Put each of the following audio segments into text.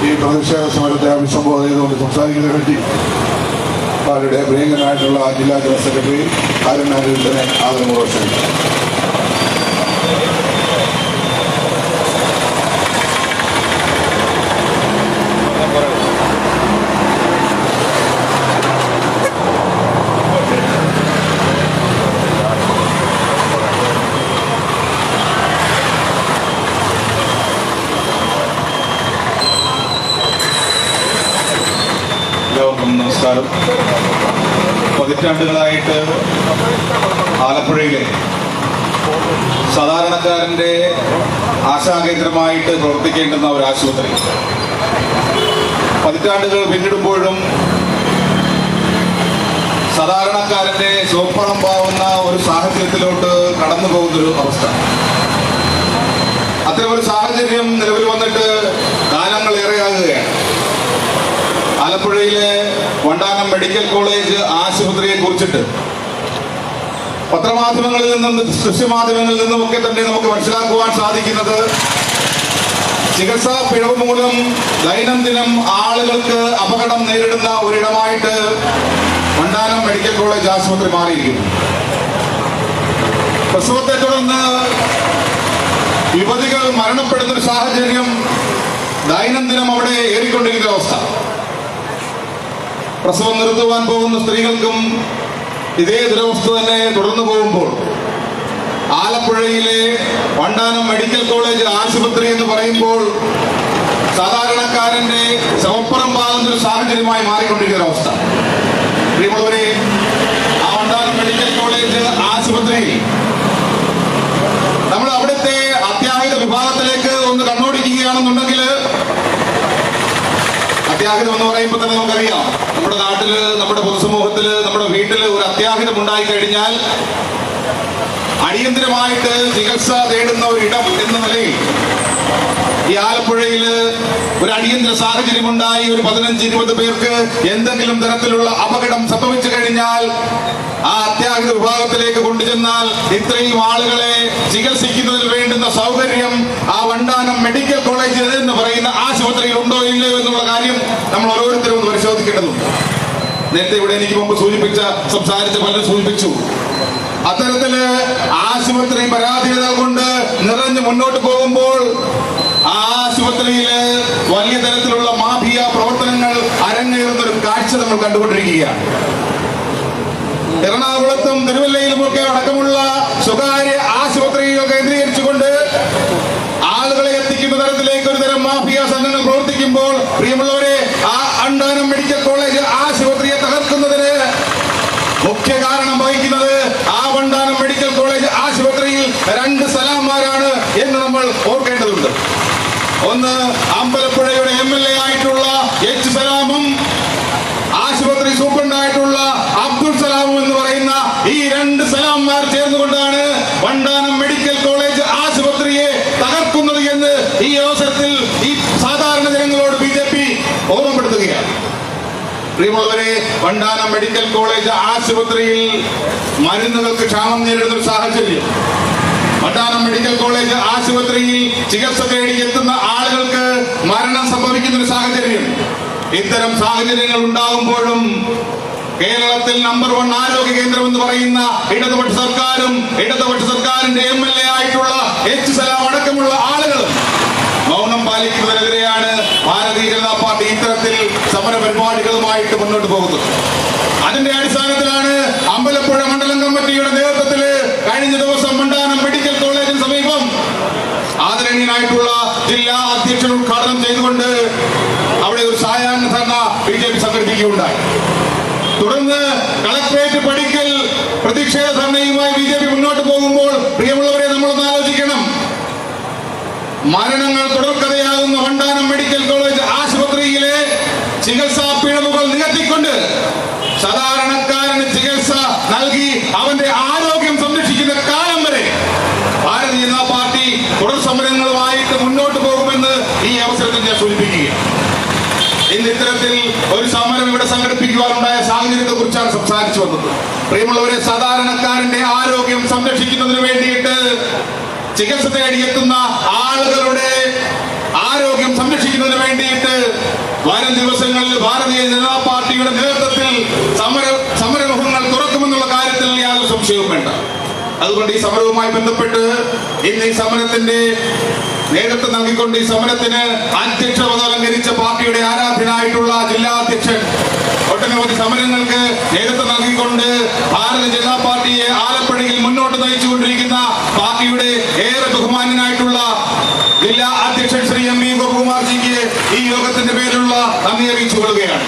പ്രതിഷേധ സമരത്തെ അഭിസംബോധന ചെയ്തുകൊണ്ട് സംസാരിക്കുന്നതിന് വേണ്ടി പാർട്ടിയുടെ പ്രിയങ്കനായിട്ടുള്ള ജില്ലാ ജനറൽ സെക്രട്ടറി ആരൻ ആനന്ദനെ ആദരപൂർവം ക്ഷണിക്കുന്നു എല്ലാവർക്കും നമസ്കാരം പതിറ്റാണ്ടുകളായിട്ട് ആലപ്പുഴയിലെ സാധാരണക്കാരന്റെ ആശാകേന്ദ്രമായിട്ട് പ്രവർത്തിക്കേണ്ടുന്ന ഒരു ആശുപത്രി. പതിറ്റാണ്ടുകൾ പിന്നിടുമ്പോഴും സാധാരണക്കാരന്റെ സാധാരണക്കാരന്റെ പാവുന്ന ഒരു സാഹചര്യത്തിലോട്ട് കടന്നു പോകുന്നൊരു അവസ്ഥ. അത്തരം ഒരു സാഹചര്യം നിലവിൽ വന്നിട്ട് കാലങ്ങൾ ഏറെയാകുകയാണ്. ആലപ്പുഴയിലെ വണ്ടാനം മെഡിക്കൽ കോളേജ് ആശുപത്രിയെ കുറിച്ചിട്ട്. പത്രമാധ്യമങ്ങളിൽ നിന്നും ദൃശ്യമാധ്യമങ്ങളിൽ നിന്നുമൊക്കെ തന്നെ നമുക്ക് മനസ്സിലാക്കുവാൻ സാധിക്കുന്നത് ചികിത്സാ പിഴവ് മൂലം ദൈനംദിനം ആളുകൾക്ക് അപകടം നേരിടുന്ന ഒരിടമായിട്ട് വണ്ടാനം മെഡിക്കൽ കോളേജ് ആശുപത്രി മാറിയിരിക്കുന്നു. പ്രസവത്തെ തുടർന്ന് യുവതികൾ മരണപ്പെടുന്ന ഒരു സാഹചര്യം ദൈനംദിനം അവിടെ ഏറിക്കൊണ്ടിരിക്കുന്ന അവസ്ഥ. പ്രസവം നിർത്തുവാൻ പോകുന്ന സ്ത്രീകൾക്കും ഇതേ ദുരവസ്ഥ തന്നെ തുടർന്നു പോകുമ്പോൾ ആലപ്പുഴയിലെ വണ്ടാനം മെഡിക്കൽ കോളേജ് ആശുപത്രി എന്ന് പറയുമ്പോൾ സാധാരണക്കാരന്റെ ശവപ്പുറം പാകുന്ന ഒരു സാഹചര്യമായി മാറിക്കൊണ്ടിരിക്കുന്ന അവസ്ഥ പ്രിയമുള്ളവരെ ആ വണ്ടാനം മെഡിക്കൽ കോളേജ് ആശുപത്രിയിൽ നമ്മൾ അവിടുത്തെ അത്യാഹിത വിഭാഗത്തിലേക്ക് ഒന്ന് കണ്ണോടിക്കുകയാണെന്നുണ്ടെങ്കിൽ അത്യാഹിതം എന്ന് പറയുമ്പോൾ തന്നെ നമുക്കറിയാം. നമ്മുടെ നാട്ടിൽ നമ്മുടെ പൊതുസമൂഹത്തിൽ നമ്മുടെ വീട്ടിൽ ഒരു അത്യാഹിതം ഉണ്ടായി കഴിഞ്ഞാൽ അടിയന്തരമായിട്ട് ചികിത്സ തേടുന്ന ഒരു ഇടം എന്ന നിലയിൽ ഈ ആലപ്പുഴയിൽ ഒരു അടിയന്തര സാഹചര്യമുണ്ടായി. ഒരു പതിനഞ്ച് ഇരുപത് പേർക്ക് എന്തെങ്കിലും തരത്തിലുള്ള അപകടം സംഭവിച്ചു കഴിഞ്ഞാൽ ആ അത്യാഹിത വിഭാഗത്തിലേക്ക് കൊണ്ടുചെന്നാൽ ഇത്രയും ആളുകളെ ചികിത്സിക്കുന്നതിന് വേണ്ടുന്ന സൗകര്യം ആ വണ്ടാനം മെഡിക്കൽ കോളേജ് എന്ന് പറയുന്ന ആശുപത്രിയിൽ ഉണ്ടോ ഇല്ലയോ എന്നുള്ള കാര്യം നമ്മൾ ഓരോരുത്തരും ഒന്ന് പരിശോധിക്കേണ്ടതുണ്ട്. നേരത്തെ ഇവിടെ എനിക്ക് മുമ്പ് സൂചിപ്പിച്ച സംസാരിച്ച പലരും സൂചിപ്പിച്ചു. അത്തരത്തിൽ ആശുപത്രി പരാധീനത കൊണ്ട് നിറഞ്ഞു മുന്നോട്ട് പോകുമ്പോൾ ആ ആശുപത്രിയിൽ വലിയ തരത്തിലുള്ള മാഫിയ പ്രവർത്തനങ്ങൾ അരങ്ങേറുന്ന ഒരു കാഴ്ച നമ്മൾ കണ്ടുകൊണ്ടിരിക്കുകയാണ്. എറണാകുളത്തും തിരുവല്ലയിലുമൊക്കെ അടക്കമുള്ള സ്വകാര്യ ആശുപത്രികൾ കേന്ദ്രീകരിച്ചുകൊണ്ട് ആളുകളെ എത്തിക്കുന്ന തരത്തിലേക്ക് ഒരു തരം മാഫിയ സംഘങ്ങൾ പ്രവർത്തിക്കുമ്പോൾ പ്രിയമുള്ളവരെ ആ അണ്ടാനം മെഡിക്കൽ കോളേജ് ആശുപത്രിയെ തകർക്കുന്നതിന് മുഖ്യ കാരണം വഹിക്കുന്നത് ആ വണ്ടാനം മെഡിക്കൽ കോളേജ് ആശുപത്രിയിൽ രണ്ട് സലാംമാരാണ് എന്ന് നമ്മൾ ഓർക്കേണ്ടതുണ്ട് ഒന്ന് അമ്പലപ്പുഴയുടെ എം എൽ എ ആയിട്ടുള്ള എച്ച് സലാമും ആശുപത്രി സൂപ്രണ്ടായിട്ടുള്ള അബ്ദുൾ സലാമും എന്ന് പറയുന്ന ഈ രണ്ട് സലാംമാർ ചേർന്നുകൊണ്ടാണ് വണ്ടാനം മെഡിക്കൽ കോളേജ് ആശുപത്രിയെ തകർക്കുന്നത് എന്ന് ഈ അവസരത്തിൽ ഈ സാധാരണ ജനങ്ങളോട് ബി ജെ പി ഓർമ്മപ്പെടുത്തുകയാണ്. പ്രിയമുള്ളവരെ വണ്ടാനം മെഡിക്കൽ കോളേജ് ആശുപത്രിയിൽ മരുന്നുകൾക്ക് ക്ഷാമം നേരിടുന്ന ഒരു സാഹചര്യം. വണ്ടാനം മെഡിക്കൽ കോളേജ് ആശുപത്രിയിൽ ചികിത്സ തേടി എത്തുന്ന ആളുകൾക്ക് മരണം സംഭവിക്കുന്ന ഒരു സാഹചര്യം. ഇത്തരം സാഹചര്യങ്ങൾ ഉണ്ടാകുമ്പോഴും കേരളത്തിൽ നമ്പർ വൺ ആരോഗ്യ കേന്ദ്രം എന്ന് പറയുന്ന ഇടതുപക്ഷ സർക്കാരും ഇടതുപക്ഷ സർക്കാരിന്റെ എം എൽ എ ആയിട്ടുള്ള എച്ച് സലാം അടക്കമുള്ള ആളുകളും മൗനം പാലിക്കുന്നതിനെതിരെയാണ് ഭാരതീയ ജനതാ പാർട്ടി ഇത്തരത്തിൽ സമര പരിപാടികളുമായിട്ട് മുന്നോട്ട് പോകുന്നത്. അതിന്റെ അടിസ്ഥാനത്തിലാണ് അമ്പലപ്പുഴ മണ്ഡലം കമ്മിറ്റിയുടെ നേതൃത്വത്തിൽ കഴിഞ്ഞ ദിവസം മണ്ടാനം മെഡിക്കൽ കോളേജിന് സമീപം ആദരണീയനായിട്ടുള്ള ജില്ലാ അധ്യക്ഷൻ ഉദ്ഘാടനം ചെയ്തുകൊണ്ട് അവിടെ ഒരു സായാഹ്ന ധർണ ബി ജെ പി സംഘടിപ്പിക്കുകയുണ്ടായി. തുടർന്ന് കളക്ടറേറ്റ് പടിക്കൽ പ്രതിഷേധ ധർണയുമായി ബി ജെ പി മുന്നോട്ട് പോകുമ്പോൾ പ്രിയമുള്ളവരെ നമ്മൾ മരണങ്ങൾ തുടർക്കഥയാകുന്ന വണ്ടാനം മെഡിക്കൽ കോളേജ് ആശുപത്രിയിലെ ചികിത്സാ പിഴവുകൾ നികത്തിക്കൊണ്ട് സാധാരണക്കാരന് ചികിത്സ നൽകി അവന്റെ ആരോഗ്യം സംരക്ഷിക്കുന്ന കാലം വരെ ഭാരതീയ ജനതാ പാർട്ടി തുടർ സമരങ്ങളുമായിട്ട് മുന്നോട്ട് പോകുമെന്ന് ഈ അവസരത്തിൽ ഞാൻ സൂചിപ്പിക്കുകയാണ്. ഇന്ന് ഇത്തരത്തിൽ ഒരു സമരം ഇവിടെ സംഘടിപ്പിക്കുവാനുണ്ടായ സാഹചര്യത്തെ കുറിച്ചാണ് സംസാരിച്ചു വന്നത്. പ്രിയമുള്ളവരെ സാധാരണക്കാരന്റെ ആരോഗ്യം സംരക്ഷിക്കുന്നതിന് വേണ്ടിയിട്ട് ചികിത്സ തേടിയെത്തുന്ന ആളുകളുടെ ആരോഗ്യം സംരക്ഷിക്കുന്നതിന് വേണ്ടിയിട്ട് വരും ദിവസങ്ങളിൽ ഭാരതീയ ജനതാ പാർട്ടിയുടെ നേതൃത്വത്തിൽ സമര സമരമുഖങ്ങൾ തുറക്കുമെന്നുള്ള കാര്യത്തിൽ യാതൊരു സംശയവും വേണ്ട. അതുകൊണ്ട് ഈ സമരവുമായി ബന്ധപ്പെട്ട് ഇന്ന് ഈ സമരത്തിന്റെ നേതൃത്വം നൽകിക്കൊണ്ട് ഈ സമരത്തിന് അധ്യക്ഷ പദം അലങ്കരിച്ച പാർട്ടിയുടെ ആരാധ്യനായിട്ടുള്ള ജില്ലാ അധ്യക്ഷൻ ഒട്ടനവധി സമരങ്ങൾക്ക് നേതൃത്വം നൽകിക്കൊണ്ട് ഭാരതീയ ജനതാ പാർട്ടിയെ ആലപ്പുഴയിൽ മുന്നോട്ട് നയിച്ചുകൊണ്ടിരിക്കുന്ന പാർട്ടിയുടെ ഏറെ ബഹുമാനനായിട്ടുള്ള ജില്ലാ അധ്യക്ഷൻ ശ്രീ എം വി ഗോപകുമാർജിക്ക് ഈ യോഗത്തിന്റെ പേരിലുള്ള നന്ദി അറിയിച്ചു കൊള്ളുകയാണ്.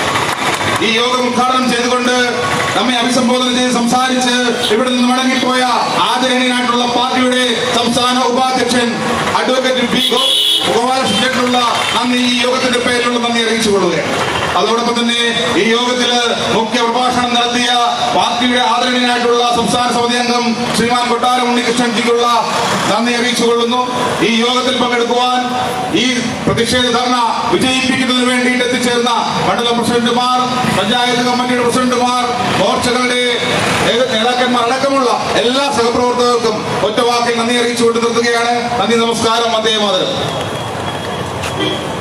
ഈ യോഗം ഉദ്ഘാടനം ചെയ്തുകൊണ്ട് നമ്മെ അഭിസംബോധന ചെയ്ത് സംസാരിച്ച് ഇവിടെ നിന്ന് മടങ്ങിപ്പോയ ആദരണീയനായിട്ടുള്ള പാർട്ടിയുടെ സംസ്ഥാന ഉപാധ്യക്ഷൻ അഡ്വക്കേറ്റ് പി ഗോ ഗോപാലകൃഷ്ണനുള്ള നന്ദി ഈ യോഗത്തിന്റെ പേരിലുള്ള നന്ദി അറിയിച്ചു കൊള്ളുകയാണ് അതോടൊപ്പം തന്നെ ഈ യോഗത്തിൽ മുഖ്യ പ്രഭാഷണം നടത്തിയ പാർട്ടിയുടെ ആദരണീയനായിട്ടുള്ള സംസ്ഥാന സമിതി അംഗം ശ്രീമാൻ കൊട്ടാരം ഉണ്ണികൃഷ്ണൻജിക്കുള്ള നന്ദി അറിയിച്ചു കൊള്ളുന്നു ഈ യോഗത്തിൽ പങ്കെടുക്കുവാൻ ഈ പ്രതിഷേധ ധർണ വിജയിപ്പിക്കുന്നതിന് വേണ്ടിയിട്ട് എത്തിച്ചേർന്ന മണ്ഡലം പ്രസിഡന്റുമാർ പഞ്ചായത്ത് കമ്മിറ്റിയുടെ പ്രസിഡന്റുമാർ മോർച്ചകളുടെ നേതാക്കന്മാർ അടക്കമുള്ള എല്ലാ സഹപ്രവർത്തകർക്കും ഒറ്റവാക്കിൽ നന്ദി അറിയിച്ചുകൊണ്ട് നിർത്തുകയാണ്. നന്ദി നമസ്കാരം അദ്ദേഹം Thank you.